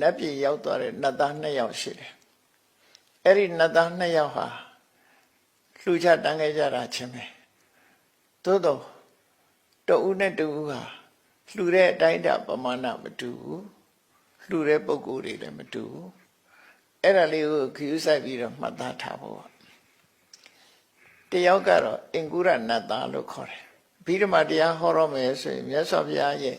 နတ်ပြည်ရောက်သွားတဲ့နတ်သားနှစ်ယောက်ရှိတယ်အဲ့ဒီနတ်သားနှစ်ယောက်ဟာလှူချတန်းခဲ့ကြတာချင်းပဲသို့တော့တဦးနဲ့တဦးဟာလှူတဲ့အတိုင်းအတာပမာဏမတူဘူးလှူတဲ့ပုံကိုယ်တွေလည်းမတူဘူးအဲ့ဒါလေးကိုခရူးဆိုင်ပြီးတော့မှတ်သားထားဖို့တယောက်ကတော့အင်္ဂုရနတ်သားလို့ခေါ်တယ်ဘိဓမ္မာတရားဟောတော့မယ်ဆိုရင်မြတ်စွာဘုရားရဲ့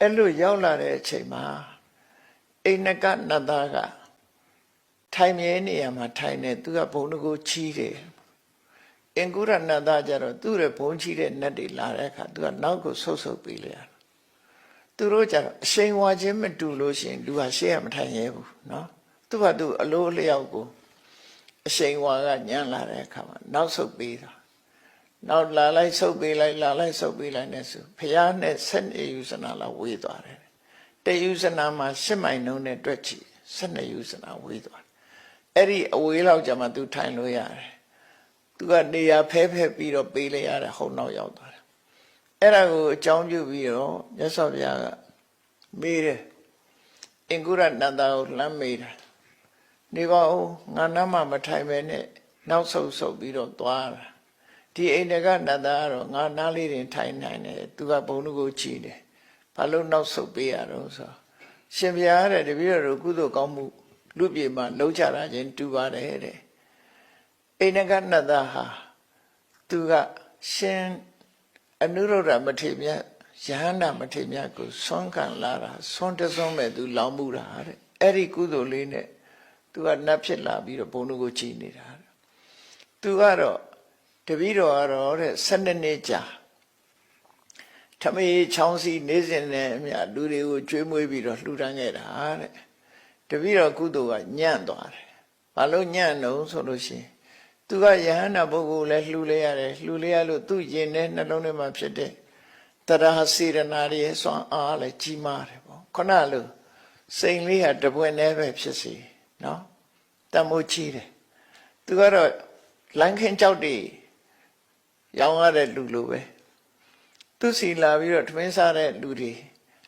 အဲ့လိုရောက်လာတဲ့အချိန်မှာအိန္ဒကနတ်သားကထိုင်မြဲနေရမှာထိုင်နေသူကဘုံတကူချီးတယ်အင်္ဂုရနတ်သားကြတော့သူ့ရဲ့ဘုံချီးတဲ့နတ်တွေလာတဲ့အခါသူကနောက်ကိုဆုတ်ဆုတ်ပြီးလေရသူတို့ကြတော့အရှိန်ဝါခြင်းမတူလို့ရှိရင်သူကရှေ့ကမထိုင်ရဲဘူးเนาะသူကသူအလိုအလျောက်ကိုအရှိန်ဝါကညံ့လာတဲ့အခါမှာနောက်ဆုတ်ပြီးတာ နောက်လာလိုက်ဆုတ်ပြီးလိုက်လာလိုက်ဆုတ်ပြီးလိုက်နဲ့ဆိုဖះနဲ့ဆက်နေယူစနာလာဝေးသွားတယ်တယူစနာမှာရှစ်မိုင်နှုံးနဲ့တွက်ချီဆက်နေယူစနာဝေးသွားတယ်အဲ့ဒီအဝေးလောက်ကြမှာသူထိုင်လို့ရတယ်သူကနေရာဖဲဖဲပြီးတော့ပေးလိုက်ရတယ်ဟုတ်နောက်ရောက်သွားတယ်အဲ့ဒါကိုအကြောင်းပြုပြီးတော့မြတ်စွာဘုရားကမေးတယ်အင်္ဂုရနန္ဒာကိုလှမ်းမေးတယ်နေပါဦးငါနားမှာမထိုင်ပဲနဲ့နောက်ဆုတ်ဆုတ်ပြီးတော့သွားတာ ဒီအိန္ဒကနတ်သားကတော့ငါနားလေးတင်ထိုင်နိုင်တယ်သူကဘုံလူကိုချီတယ်ဘာလို့နောက်ဆုတ်ပေးရတော့ဆိုရှင်ဘုရားတဲ့တပည့်တော်ကုသိုလ်ကောင်းမှုလူပြေမှာလုံးချတာချင်းတူပါတယ်တဲ့အိန္ဒကနတ်သားဟာသူကရှင်အနုရုဒ္ဓမထေမြတ်ယဟန္တာမထေမြတ်ကိုဆွမ်းခံလာတာဆွမ်းတဆွမ်းမဲ့သူလောင်မှုတာတဲ့အဲ့ဒီကုသိုလ်လေးနဲ့သူကနတ်ဖြစ်လာပြီးတော့ဘုံလူကိုချီနေတာတဲ့သူကတော့ တပည့်တော်ကတော့တဲ့12နှစ်ကြာထမေချောင်းစီနေစဉ်နဲ့အမြလူတွေကိုကျွေးမွေးပြီးတော့လှူဒန်းခဲ့တာတဲ့တပည့်တော်ကုသိုလ်ကညံ့သွားတယ်ဘာလို့ညံ့တော့ဆိုလို့ရှိရင်သူကယဟန္တာပုဂ္ဂိုလ်လည်းလှူလိုက်ရတယ်လှူလိုက်ရလို့သူ့ရင်ထဲနှလုံးထဲမှာဖြစ်တဲ့တရားစေရနာတွေဆွမ်းအားလည်းကြီးမားတယ်ပေါ့ခုနလိုစိန်လေးဟာတပွင့်နဲ့ပဲဖြစ်စီနော်တမိုးချီးတယ်သူကတော့လမ်းခင်းကြောက်တွေ ရောင်းရတဲ့လူလိုပဲသူစီလာပြီးတော့ထမင်းစားတဲ့လူတွေ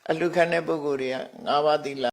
အလူခံတဲ့ပုဂ္ဂိုလ်တွေက၅ပါးသီလ